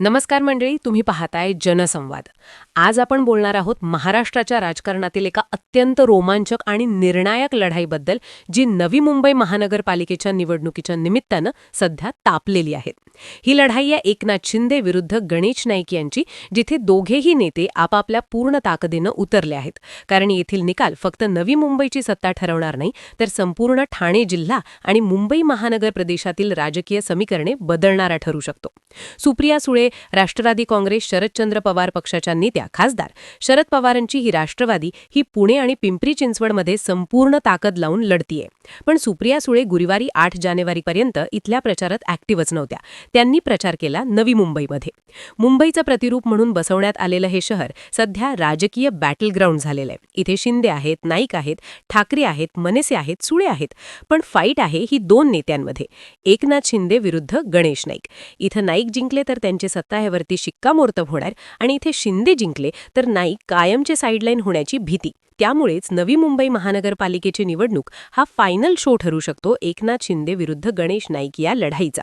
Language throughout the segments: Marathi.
नमस्कार मंडळी तुम्ही पाहताय जनसंवाद. आज आपण बोलणार आहोत महाराष्ट्राच्या राजकारणातील एका अत्यंत रोमांचक आणि निर्णायक लढाईबद्दल जी नवी मुंबई महानगरपालिकेच्या निवडणुकीच्या निमित्तानं सध्या तापलेली आहेत ही लढाई या एकनाथ शिंदे विरुद्ध गणेश नाईक यांची जिथे दोघेही नेते आपापल्या पूर्ण ताकदीनं उतरले आहेत. कारण येथील निकाल फक्त नवी मुंबईची सत्ता ठरवणार नाही तर संपूर्ण ठाणे जिल्हा आणि मुंबई महानगर प्रदेशातील राजकीय समीकरणे बदलणारा ठरू शकतो. सुप्रिया सुळे राष्ट्रवादी काँग्रेस शरदचंद्र पवार पक्षाच्या नेत्या खासदार. शरद पवारांची ही राष्ट्रवादी ही पुणे आणि पिंपरी चिंचवडमध्ये संपूर्ण ताकद लावून लढतीये. पण सुप्रिया सुळे गुरुवारी आठ जानेवारीपर्यंत इथल्या प्रचारात ऍक्टिव्हच नव्हत्या. त्यांनी प्रचार केला नवी मुंबईमध्ये. मुंबईचं प्रतिरूप म्हणून बसवण्यात आलेलं हे शहर सध्या राजकीय बॅटल ग्राउंड झालेलं आहे. इथे शिंदे आहेत नाईक आहेत ठाकरे आहेत मनसे आहेत सुळे आहेत पण फाईट आहे ही दोन नेत्यांमध्ये. एकनाथ शिंदे विरुद्ध गणेश नाईक. इथं नाईक जिंकले तर त्यांचे सत्ताह्यावरती शिक्कामोर्तब होणार आणि इथे शिंदे जिंकले तर नाईक कायमचे साईडलाईन होण्याची भीती. त्यामुळेच नवी मुंबई महानगरपालिकेची निवडणूक हा फायनल शो ठरू शकतो एकनाथ शिंदे विरुद्ध गणेश नाईक या लढाईचा.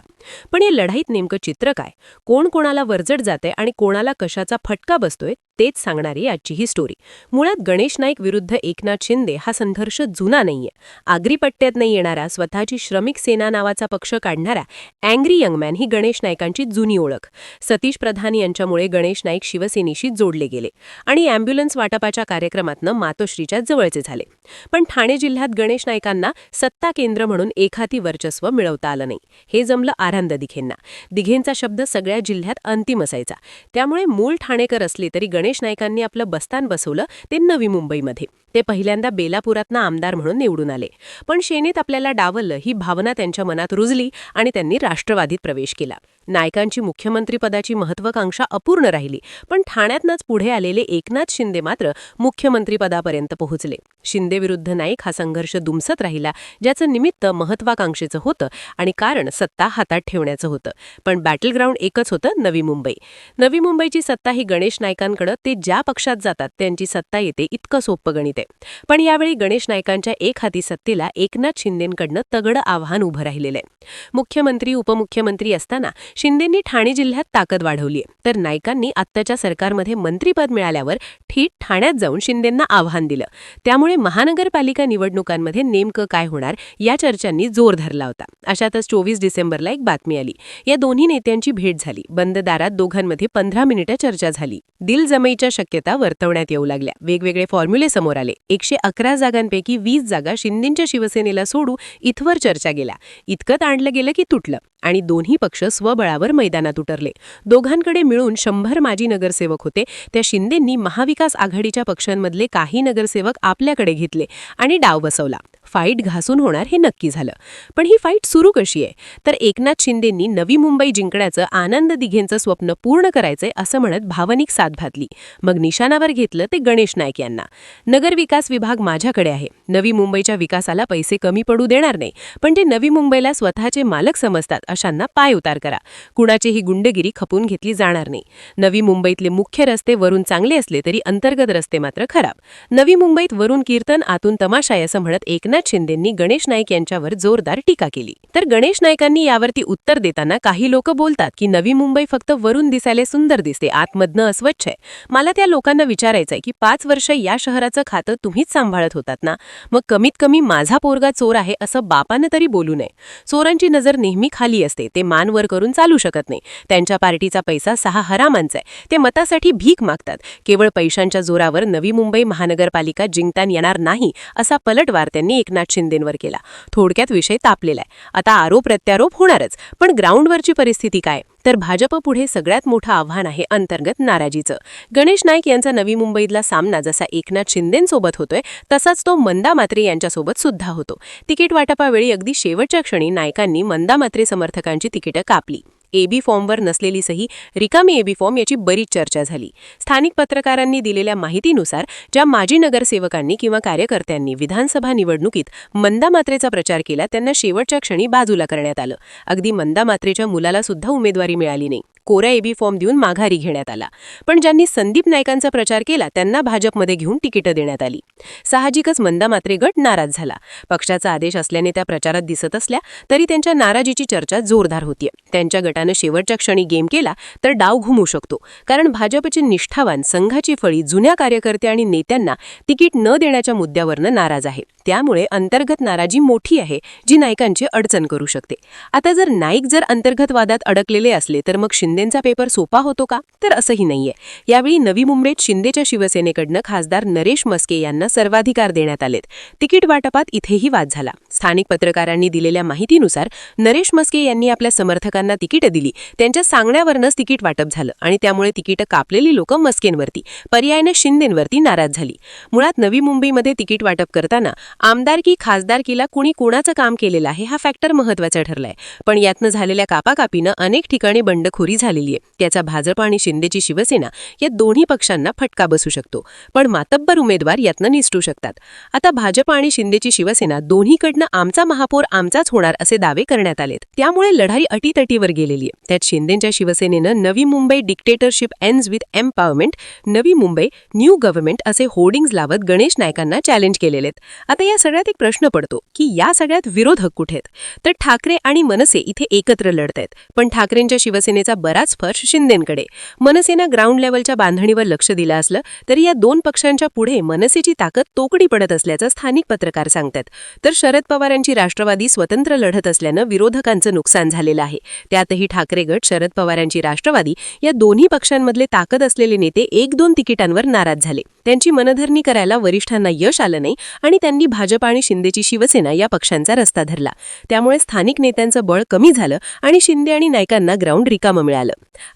पण या लढाईत नेमकं चित्र काय? कोण कोणाला वरजड जाते आणि कोणाला कशाचा फटका बसतोय? तेच सांगणारी आजची ही स्टोरी मुळात गणेश नाईक विरुद्ध एकनाथ शिंदे हा संघर्ष जुना नाहीये. आगरी पट्ट्यात नाही येणारा स्वतःची श्रमिक सेना नावाचा पक्ष काढणारा अँग्री यंगमॅन ही गणेश नाईकांची जुनी ओळख. सतीश प्रधान यांच्यामुळे गणेश नाईक शिवसेनेशी जोडले गेले आणि अँब्युलन्स वाटपाच्या कार्यक्रमातनं मातोश्रीच्या जवळचे झाले. पण ठाणे जिल्ह्यात गणेश नाईकांना सत्ता केंद्र म्हणून एखादी वर्चस्व मिळवता आलं नाही. हे जमलं आरांद दिघेंना. दिघेंचा शब्द सगळ्या जिल्ह्यात अंतिम असायचा. त्यामुळे मूळ ठाणेकर असले तरी गणेश नाईकांनी आपलं बस्तान बसवलं ते नवी मुंबईमध्ये. ते पहिल्यांदा बेलापुरातनं आमदार म्हणून निवडून आले. पण शेनेत आपल्याला डावललं ही भावना त्यांच्या मनात रुजली आणि त्यांनी राष्ट्रवादीत प्रवेश केला. नायकांची मुख्यमंत्रीपदाची महत्वाकांक्षा अपूर्ण राहिली पण ठाण्यातनंच पुढे आलेले एकनाथ शिंदे मात्र मुख्यमंत्रीपदापर्यंत पोहोचले. शिंदे विरुद्ध नाईक हा संघर्ष दुमसत राहिला ज्याचं निमित्त महत्वाकांक्षेचं होतं आणि कारण सत्ता हातात ठेवण्याचं होतं. पण बॅटल ग्राउंड एकच होतं नवी मुंबई. नवी मुंबईची सत्ता ही गणेश नायकांकडे ते ज्या पक्षात जातात त्यांची सत्ता येते इतकं सोपं गणित आहे. पण यावेळी गणेश नायकांच्या एक हाती सत्तेला एकनाथ शिंदेंकडनं तगडं आव्हान उभं राहिलेलं आहे. मुख्यमंत्री उपमुख्यमंत्री असताना शिंदेंनी ठाणे जिल्ह्यात ताकद वाढवली तर नायकांनी आत्ताच्या सरकारमध्ये मंत्रीपद मिळाल्यावर थेट ठाण्यात जाऊन शिंदेंना आव्हान दिलं. त्यामुळे महानगरपालिका निवडणुकांमध्ये नेमकं काय होणार या चर्चांनी जोर धरला होता. अशातच चोवीस डिसेंबरला एक बातमी आली. या दोन्ही नेत्यांची भेट झाली. बंद दारात दोघांमध्ये पंधरा मिनिटं चर्चा झाली. दिल जमईच्या शक्यता वर्तवण्यात येऊ लागल्या. वेगवेगळे फॉर्म्युले समोर आले. एकशे अकरा जागांपैकी वीस जागा शिंदेच्या शिवसेनेला सोडू इथवर चर्चा गेल्या. इतकं ताणलं गेलं की तुटलं. आणि दोन्ही पक्ष बळावर मैदानात उतरले. दोघांकडे मिळून शंभर माजी नगरसेवक होते. त्या शिंदेंनी महाविकास आघाडीच्या पक्षांमधले काही नगरसेवक आपल्याकडे घेतले आणि डाव बसवला. फाईट घासून होणार हे नक्की झालं. पण ही फाईट सुरू कशी आहे? तर एकनाथ शिंदेंनी नवी मुंबई जिंकण्याचं आनंद दिघेंचं स्वप्न पूर्ण करायचंय असं म्हणत भावनिक साथ भातली. मग निशाणावर घेतलं ते गणेश नाईक यांना. नगर विकास विभाग माझ्याकडे आहे. नवी मुंबईच्या विकासाला पैसे कमी पडू देणार नाही पण जे नवी मुंबईला स्वतःचे मालक समजतात अशांना पाय उतार करा. कुणाचीही गुंडगिरी खपून घेतली जाणार नाही. नवी मुंबईतले मुख्य रस्ते वरून चांगले असले तरी अंतर्गत रस्ते मात्र खराब. नवी मुंबईत वरून कीर्तन आतून तमाशाय असं म्हणत एकनाथ शिंदेंनी गणेश नाईक यांच्यावर जोरदार टीका केली. तर गणेश नाईकांनी यावरती उत्तर देताना काही लोक बोलतात की नवी मुंबई फक्त वरून दिसायला सुंदर दिसते आतमधनं अस्वच्छ आहे. मला त्या लोकांना विचारायचंय की पाच वर्ष या शहराचं खातं तुम्हीच सांभाळत होतात ना? मग कमीत कमी माझा पोरगा चोर आहे असं बापानं तरी बोलू नये. चोरांची नजर नेहमी खाली असते ते मानवर करून चालू शकत नाही. त्यांच्या पार्टीचा पैसा सहा हरामांचा आहे. ते मतासाठी भीक मागतात. केवळ पैशांच्या जोरावर नवी मुंबई महानगरपालिका जिंकता येणार नाही असा पलटवार त्यांनी एकनाथ शिंदेंवर केला. थोडक्यात विषय तापलेला आहे. आता आरोप प्रत्यारोप होणारच. पण ग्राउंडवरची परिस्थिती काय? तर भाजप पुढे सगळ्यात मोठं आव्हान आहे अंतर्गत नाराजीचं. गणेश नाईक यांचा नवी मुंबईतला सामना जसा एकनाथ शिंदेंसोबत होतोय तसाच तो मंदा मात्रे यांच्यासोबत सुद्धा होतो. तिकीट वाटपावेळी अगदी शेवटच्या क्षणी नायकांनी मंदा मात्रे समर्थकांची तिकीटं कापली. एबी फॉर्मवर नसलेली सही रिकामी एबी फॉर्म याची बरीच चर्चा झाली. स्थानिक पत्रकारांनी दिलेल्या माहितीनुसार ज्या माजी नगरसेवकांनी किंवा कार्यकर्त्यांनी विधानसभा निवडणुकीत मंदा मात्रेचा प्रचार केला त्यांना शेवटच्या क्षणी बाजूला करण्यात आलं. अगदी मंदा मात्रेच्या मुलाला सुद्धा उमेदवारी मिळाली नाही. कोरा एबी फॉर्म देऊन माघारी घेण्यात आला. पण ज्यांनी संदीप नायकांचा प्रचार केला त्यांना भाजपमध्ये घेऊन तिकीटं देण्यात आली. साहजिकच मंदा मात्रे गट नाराज झाला. पक्षाचा आदेश असल्याने त्या प्रचारात दिसत असल्या तरी त्यांच्या नाराजीची चर्चा जोरदार होतीये. त्यांच्या गटानं शेवटच्या क्षणी गेम केला तर डाव घुमू शकतो. कारण भाजपचे निष्ठावान संघाची फळी जुन्या कार्यकर्ते आणि नेत्यांना तिकीट न देण्याच्या मुद्द्यावरनं नाराज आहे त्यामुळे अंतर्गत नाराजी मोठी आहे जी नायकांची अडचण करू शकते. आता जर नाईक जर अंतर्गत वादात अडकलेले असले तर मग शिंदेंचा पेपर सोपा होतो का? तर असंही नाहीये. यावेळी नवी मुंबईत शिंदेच्या शिवसेनेकडनं खासदार नरेश मस्के यांना सर्वाधिकार देण्यात आलेत. तिकीट वाटपात इथेही वाद झाला. स्थानिक पत्रकारांनी दिलेल्या माहितीनुसार नरेश मस्के यांनी आपल्या समर्थकांना तिकीटं दिली. त्यांच्या सांगण्यावरनंच तिकीट वाटप झालं आणि त्यामुळे तिकीटं कापलेली लोक मस्केंवरती पर्यायानं शिंदेंवरती नाराज झाली. मुळात नवी मुंबईमध्ये तिकीट वाटप करताना आमदारकी खासदारकीला कुणी कुणाचं काम केलेलं आहे हा फॅक्टर महत्त्वाचा ठरलाय. पण यातनं झालेल्या कापाकापीनं अनेक ठिकाणी बंडखोरी झालेली आहे. त्याचा भाजप आणि शिंदेची शिवसेना या दोन्ही पक्षांना फटका बसू शकतो. पण मातब्बर उमेदवार यातनं निसटू शकतात. आता भाजप आणि शिंदेची शिवसेना दोन्हीकडनं आमचा महापौर आमचाच होणार असे दावे करण्यात आलेत. त्यामुळे लढाई अटीतटीवर गेलेली आहे. त्यात शिंदेच्या शिवसेनेनं Navi Mumbai dictatorship ends with empowerment Navi Mumbai new government असे होर्डिंग्ज लावत गणेश नायकांना चॅलेंज केलेले आहेत. आता या सगळ्यात एक प्रश्न पडतो की या सगळ्यात विरोधक कुठे आहेत? तर ठाकरे आणि मनसे इथे एकत्र लढत आहेत पण ठाकरेंच्या शिवसेनेचा बराच फर्श शिंदेंकडे. मनसेनं ग्राउंड लेवलच्या बांधणीवर लक्ष दिलं असलं तरी या दोन पक्षांच्या पुढे मनसेची ताकद तोकडी पडत असल्याचं स्थानिक पत्रकार सांगतात. तर शरद पवार यांची राष्ट्रवादी स्वतंत्र लढत असल्यानं विरोधकांचं नुकसान झालेलं आहे. त्यातही ठाकरे गट शरद पवारांची राष्ट्रवादी या दोन्ही पक्षांमधले ताकद असलेले नेते एक दोन तिकिटांवर नाराज झाले. त्यांची मनधरणी करायला वरिष्ठांना यश आलं नाही आणि त्यांनी भाजप आणि शिंदेची शिवसेना या पक्षांचा रस्ता धरला. त्यामुळे स्थानिक नेत्यांचं बळ कमी झालं आणि शिंदे आणि नायकांना ग्राउंड रिकामं मिळालं.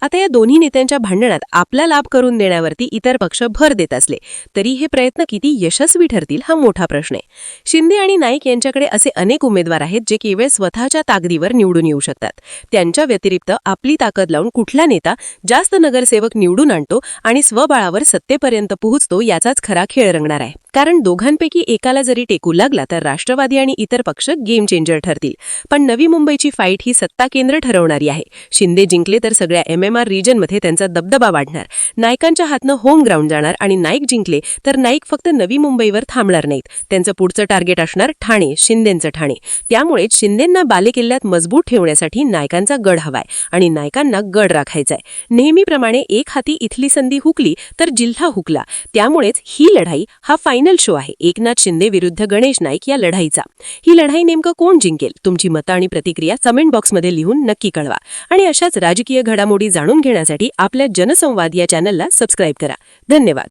आता या दोन्ही नेत्यांच्या भांडणात आपला लाभ करून देण्यावरती इतर पक्ष भर देत असले तरी हे प्रयत्न किती यशस्वी ठरतील हा मोठा प्रश्न आहे. शिंदे आणि नाईक यांच्याकडे असे अनेक उमेदवार आहेत जे केवळ स्वतःच्या ताकदीवर निवडून येऊ शकतात. त्यांच्या व्यतिरिक्त आपली ताकद लावून कुठला नेता जास्त नगरसेवक निवडून आणतो आणि स्वबळावर सत्तेपर्यंत पोहोचतो याचाच खरा खेळ रंगणार आहे. कारण दोघांपैकी एकाला जरी टेकू लागला तर राष्ट्रवादी आणि इतर पक्ष गेम चेंजर ठरतील. पण नवी मुंबईची फाईट ही सत्ता केंद्र ठरवणारी आहे. शिंदे जिंकले तर सगळ्या एम एम आर रिजनमध्ये त्यांचा दबदबा वाढणार. नायकांच्या हातनं होम ग्राउंड जाणार आणि नाईक जिंकले तर नाईक फक्त नवी मुंबईवर थांबणार नाहीत. त्यांचं पुढचं टार्गेट असणार ठाणे शिंदेंचं ठाणे. त्यामुळेच शिंदेंना बालेकिल्ल्यात मजबूत ठेवण्यासाठी नायकांचा गड हवाय आणि नायकांना गड राखायचाय. नेहमीप्रमाणे एक हाती इथली संधी हुकली तर जिल्हा हुकला. त्यामुळेच ही लढाई हा फायनल शो आहे. एकनाथ शिंदे विरुद्ध गणेश नाईक या लढाईचा. ही लढाई नेमकं कोण जिंकेल? तुमची मतं आणि प्रतिक्रिया कमेंट बॉक्समध्ये लिहून नक्की कळवा. आणि अशाच राजकीय घडामोडी जाणून घेण्यासाठी आपल्या जनसंवाद या चॅनलला सबस्क्राईब करा. धन्यवाद.